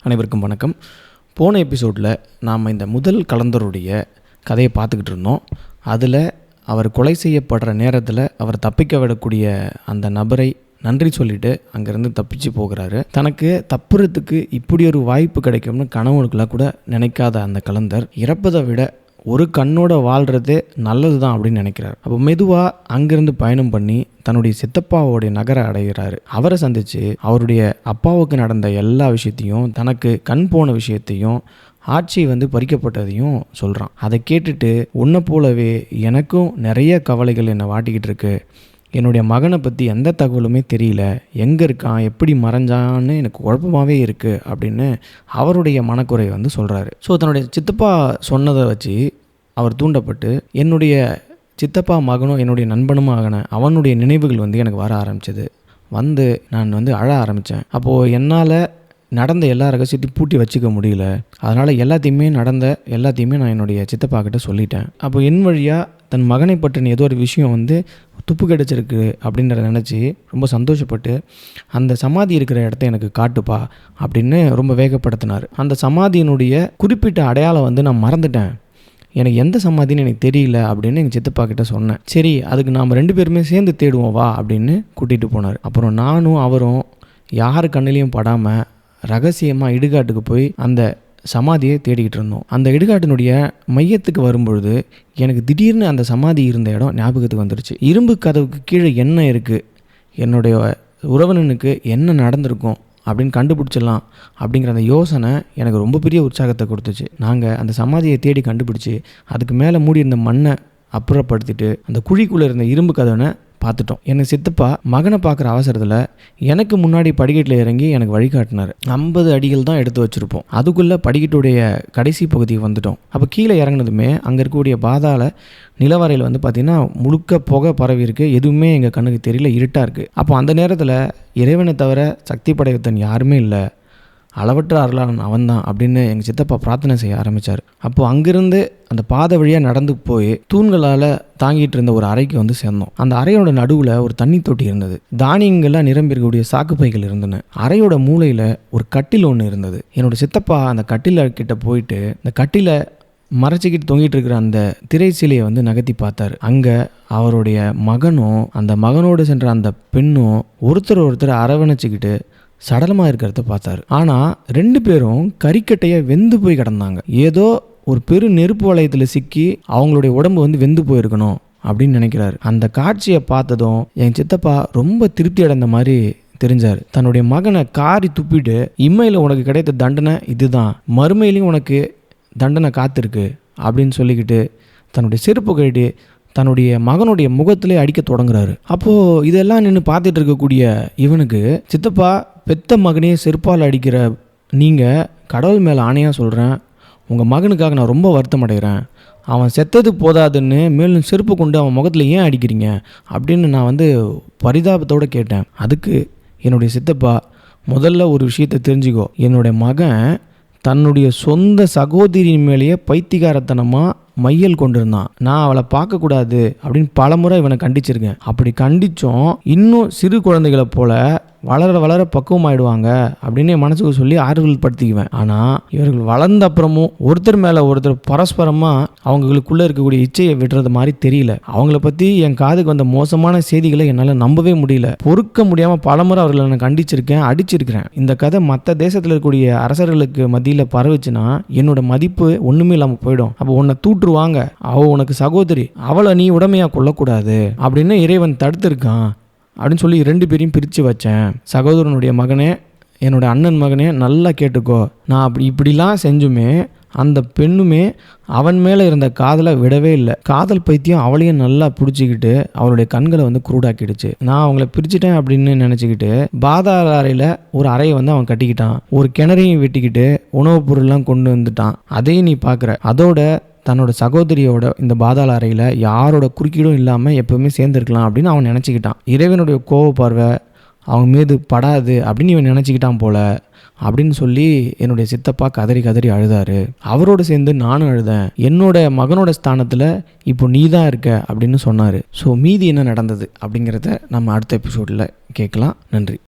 அனைவருக்கும் வணக்கம். போன எபிசோடில் நாம் இந்த முதல் கலந்தருடைய கதையை பார்த்துக்கிட்டு இருந்தோம். அதில் அவர் கொலை செய்யப்படுற நேரத்தில் அவர் தப்பிக்க விடக்கூடிய அந்த நபரை நன்றி சொல்லிட்டு அங்கேருந்து தப்பிச்சு போகிறாரு. தனக்கு தப்புறத்துக்கு இப்படி ஒரு வாய்ப்பு கிடைக்கும்னு கனவுகளுக்குலாம் கூட நினைக்காத அந்த கலந்தர் இறப்பதை விட ஒரு கண்ணோட வாழ்கிறது நல்லது தான் அப்படின்னு நினைக்கிறார். அப்போ மெதுவாக அங்கேருந்து பயணம் பண்ணி தன்னுடைய சித்தப்பாவோடைய நகரை அடைகிறாரு. அவரை சந்தித்து அவருடைய அப்பாவுக்கு நடந்த எல்லா விஷயத்தையும் தனக்கு கண் போன விஷயத்தையும் ஆட்சி வந்து பறிக்கப்பட்டதையும் சொல்கிறான் அதை கேட்டுட்டு உன்னை போலவே எனக்கும் நிறைய கவலைகள் என்னை வாட்டிக்கிட்டு இருக்கு. என்னுடைய மகனை பற்றி எந்த தகவலுமே தெரியல. எங்கே இருக்கான்? எப்படி மறைஞ்சான்னு எனக்கு குழப்பமாகவே இருக்குது அப்படின்னு அவருடைய மனக்குறை வந்து சொல்கிறாரு ஸோ தன்னுடைய சித்தப்பா சொன்னதை வச்சு அவர் தூண்டப்பட்டு என்னுடைய சித்தப்பா மகனும் என்னுடைய நண்பனுமாகன அவனுடைய நினைவுகள் வந்து எனக்கு வர ஆரம்பிச்சது. வந்து நான் வந்து அழ ஆரம்பித்தேன் அப்போது என்னால் நடந்த எல்லா ரகசியத்தையும் பூட்டி வச்சுக்க முடியல. அதனால் எல்லாத்தையுமே நடந்த எல்லாத்தையுமே நான் என்னுடைய சித்தப்பா கிட்ட சொல்லிட்டேன். அப்போ என் வழியாக தன் மகனை பற்றின ஏதோ ஒரு விஷயம் வந்து துப்பு கிடச்சிருக்கு அப்படின்றத நினச்சி ரொம்ப சந்தோஷப்பட்டு அந்த சமாதி இருக்கிற இடத்த எனக்கு காட்டுப்பா அப்படின்னு ரொம்ப வேகப்படுத்தினார். அந்த சமாதியினுடைய குறிப்பிட்ட அடையாளம் வந்து நான் மறந்துட்டேன். எனக்கு எந்த சமாதின்னு எனக்கு தெரியல அப்படின்னு எங்கள் சித்தப்பா கிட்ட சொன்னேன். சரி அதுக்கு நாம் ரெண்டு பேருமே சேர்ந்து தேடுவோம் வா அப்படின்னு கூட்டிகிட்டு போனார். அப்புறம் நானும் அவரும் யார் கண்ணிலையும் படாமல் ரகசியமாக இடுகாட்டுக்கு போய் அந்த சமாதியை தேடிக்கிட்டு இருந்தோம். அந்த இடுகாட்டினுடைய மையத்துக்கு வரும்பொழுது எனக்கு திடீர்னு அந்த சமாதி இருந்த இடம் ஞாபகத்துக்கு வந்துருச்சு. இரும்பு கதவுக்கு கீழே என்ன இருக்குது என்னுடைய உறவினனுக்கு என்ன நடந்திருக்கும்? அப்படின்னு கண்டுபிடிச்சிடலாம் அப்படிங்கிற அந்த யோசனை எனக்கு ரொம்ப பெரிய உற்சாகத்தை கொடுத்துச்சு. நாங்கள் அந்த சமாதியை தேடி கண்டுபிடிச்சி அதுக்கு மேலே மூடி இருந்த மண்ணை அப்புறப்படுத்திட்டு அந்த குழிக்குள்ளே இருந்த இரும்பு கதவனை பார்த்துட்டோம். எனக்கு சித்தப்பா மகனை பார்க்குற அவசரத்தில் எனக்கு முன்னாடி படிக்கட்டில் இறங்கி எனக்கு வழிகாட்டினார் ஐம்பது அடிகள் தான் எடுத்து வச்சுருப்போம். அதுக்குள்ளே படிக்கட்டுடைய கடைசி பகுதிக்கு வந்துட்டோம். அப்போ கீழே இறங்கினதுமே அங்கே இருக்கக்கூடிய பாதால நிலவரையில் வந்து பார்த்திங்கன்னா முழுக்க புகை பரவி இருக்கு. எதுவுமே எங்கள் கண்ணுக்கு தெரியல இருட்டாக இருக்குது அப்போ அந்த நேரத்தில் இறைவனை தவிர சக்தி படைத்தன் யாருமே இல்லை. அளவற்ற அருளாளன் அவன்தான் அப்படின்னு எங்கள் சித்தப்பா பிரார்த்தனை செய்ய ஆரம்பித்தார் அப்போது அங்கிருந்து அந்த பாதை வழியாக நடந்து போய் தூண்களால் தாங்கிட்டு இருந்த ஒரு அறைக்கு வந்து சேர்ந்தோம். அந்த அறையோட நடுவில் ஒரு தண்ணி தொட்டி இருந்தது. தானியங்கள்லாம் நிரம்பியிருக்கக்கூடிய சாக்கு பைகள் இருந்தன. அறையோட மூலையில் ஒரு கட்டில் ஒன்று இருந்தது. என்னோட சித்தப்பா அந்த கட்டில கிட்ட போயிட்டு அந்த கட்டில மறைச்சிக்கிட்டு தொங்கிட்டு இருக்கிற அந்த திரை சிலையை வந்து நகர்த்தி பார்த்தாரு. அங்கே அவருடைய மகனும் அந்த மகனோடு சென்ற அந்த பெண்ணும் ஒருத்தர் ஒருத்தர் அரவணைச்சிக்கிட்டு சடலமாக இருக்கிறத பார்த்தாரு. ஆனால் ரெண்டு பேரும் கறிக்கட்டையை வெந்து போய் கிடந்தாங்க. ஏதோ ஒரு பெரு நெருப்பு வளையத்தில் சிக்கி அவங்களுடைய உடம்பு வந்து வெந்து போயிருக்கணும் அப்படின்னு நினைக்கிறாரு. அந்த காட்சியை பார்த்ததும் என் சித்தப்பா ரொம்ப திருப்தி அடைந்த மாதிரி தெரிஞ்சார். தன்னுடைய மகனை காரி துப்பிட்டு இம்மையில் உனக்கு கிடைத்த தண்டனை இதுதான். மறுமையிலையும் உனக்கு தண்டனை காத்திருக்கு அப்படின்னு சொல்லிக்கிட்டு தன்னுடைய செருப்பு கட்டி தன்னுடைய மகனுடைய முகத்திலே அடிக்க தொடங்குறாரு. அப்போது இதெல்லாம் நின்று பார்த்துட்டு இருக்கக்கூடிய இவனுக்கு சித்தப்பா பெத்த மகனே செருப்பால் அடிக்கிற நீங்கள் கடவுள் மேலே ஆணையாக சொல்கிறேன் உங்கள் மகனுக்காக நான் ரொம்ப வருத்தம் அடைகிறேன். அவன் செத்தது போதாதுன்னு மேலும் செருப்பு கொண்டு அவன் முகத்தில் ஏன் அடிக்கிறீங்க? அப்படின்னு நான் வந்து பரிதாபத்தோடு கேட்டேன். அதுக்கு என்னுடைய சித்தப்பா முதல்ல ஒரு விஷயத்தை தெரிஞ்சுக்கோ. என்னுடைய மகன் தன்னுடைய சொந்த சகோதரியின் மேலேயே பைத்திகாரத்தனமாக மையல் கொண்டிருந்தான். நான் அவளை பார்க்கக்கூடாது அப்படின்னு பலமுறை இவனை கண்டிச்சிருக்கேன். அப்படி கண்டித்தோம் இன்னும் சிறு குழந்தைகளை போல வளர வளர பக்குவமாயிடுவாங்க அப்படின்னு என் மனசுக்கு சொல்லி ஆறுதல் படுத்திக்குவேன் ஆனால் இவர்கள் வளர்ந்த அப்புறமும் ஒருத்தர் மேலே ஒருத்தர் பரஸ்பரமாக அவங்களுக்குள்ளே இருக்கக்கூடிய இச்சையை விடுறது மாதிரி தெரியல. அவங்கள பற்றி என் காதுக்கு வந்த மோசமான செய்திகளை என்னால் நம்பவே முடியல. பொறுக்க முடியாமல் பலமுறை அவர்களை நான் கண்டிச்சிருக்கேன் அடிச்சிருக்கிறேன். இந்த கதை மற்ற தேசத்தில் இருக்கக்கூடிய அரசர்களுக்கு மத்தியில் பரவுச்சுன்னா என்னோட மதிப்பு ஒன்றுமே இல்லாமல் போயிடும். அப்போ உன்னை தூட்டுருவாங்க அவள் உனக்கு சகோதரி அவளை நீ உடமையாக கொள்ளக்கூடாது அப்படின்னு இறைவன் தடுத்திருக்கான். அப்படின்னு சொல்லி ரெண்டு பேரையும் பிரித்து வச்சேன். சகோதரனுடைய மகனே என்னோட அண்ணன் மகனே நல்லா கேட்டுக்கோ. நான் அப்படி இப்படிலாம் செஞ்சுமே அந்த பெண்ணுமே அவன் மேலே இருந்த காதலை விடவே இல்லை. காதல் பைத்தியம் அவளையும் நல்லா பிடிச்சிக்கிட்டு அவளுடைய கண்களை வந்து குருடாக்கிடுச்சு. நான் அவங்கள பிரிச்சுட்டேன் அப்படின்னு நினச்சிக்கிட்டு பாதாள அறையில் ஒரு அறையை வந்து அவன் கட்டிக்கிட்டான். ஒரு கிணறையும் வெட்டிக்கிட்டு உணவுப் பொருள்லாம் கொண்டு வந்துட்டான். அதையும் நீ பார்க்குற அதோட தன்னோட சகோதரியோட இந்த பாதாள அறையில் யாரோட குறுக்கீடும் இல்லாமல் எப்பவுமே சேர்ந்துருக்கலாம் அப்படின்னு அவன் நினச்சிக்கிட்டான். இறைவனுடைய கோவ பார்வை அவங்க மீது படாது அப்படின்னு இவன் நினச்சிக்கிட்டான் போல அப்படின்னு சொல்லி என்னுடைய சித்தப்பா கதறி கதறி அழுதாரு. அவரோடு சேர்ந்து நானும் அழுதேன். என்னோட மகனோட ஸ்தானத்தில் இப்போ நீ தான் இருக்க அப்படின்னு சொன்னார். ஸோ மீதி என்ன நடந்தது அப்படிங்கிறத நம்ம அடுத்த எபிசோடில் கேட்கலாம். நன்றி.